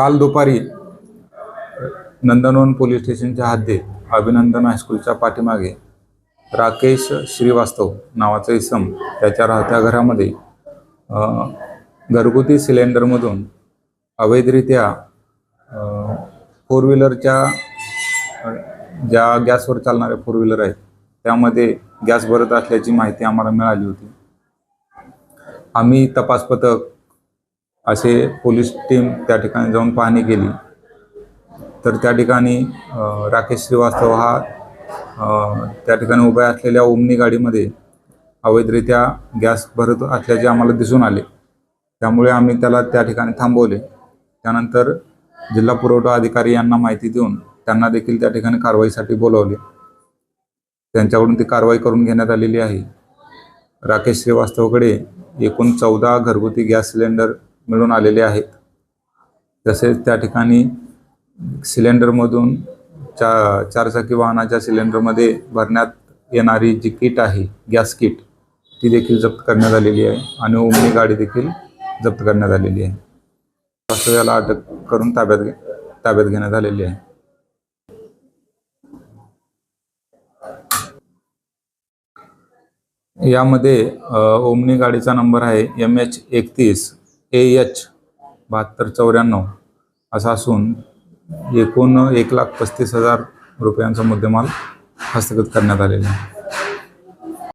काल दुपारी नंदनवन पोलीस स्टेशनच्या हद्दीत अभिनंदन हायस्कूलच्या पाठीमागे राकेश श्रीवास्तव नावाचा इसम त्याच्या राहत्या घरामध्ये घरगुती सिलेंडरमधून अवैधरित्या फोर व्हीलरच्या ज्या गॅसवर चालणाऱ्या फोर व्हीलर आहेत त्यामध्ये गॅस भरत असल्याची माहिती आम्हाला मिळाली होती. आम्ही तपास पथक असे पोलीस टीम त्या ठिकाणी जाऊन पाहणी केली. तर त्या ठिकाणी राकेश श्रीवास्तव हा त्या ठिकाणी उभ्या असलेल्या ओमनी गाडीमध्ये अवैधरित्या गॅस भरत असल्याचे आम्हाला दिसून आले. त्यामुळे आम्ही त्याला त्या ठिकाणी थांबवले. त्यानंतर जिल्हा पुरवठा अधिकारी यांना माहिती देऊन त्यांना देखील त्या ठिकाणी कारवाईसाठी बोलावले. त्यांच्याकडून ती कारवाई करून घेण्यात आलेली आहे. राकेश श्रीवास्तवकडे एकूण चौदा घरगुती गॅस सिलेंडर मिळून आलेले आहेत. तसेच त्या ठिकाणी सिलेंडरमधून चा चारचाकी वाहनाच्या सिलेंडरमध्ये भरण्यात येणारी जी किट आहे गॅस किट ती देखील जप्त करण्यात आलेली आहे आणि ओमनी गाडी देखील जप्त करण्यात आलेली आहे. वास्तव याला अटक करून ताब्यात घे ताब्यात घेण्यात आलेली आहे. यामध्ये ओमनी गाडीचा नंबर आहे एम एच एकतीस. ए एच बहात्तर चौऱ्याण्णव असा असून एकूण एक लाख पस्तीस हजार रुपयांचा मुद्देमाल हस्तगत करण्यात आलेला आहे.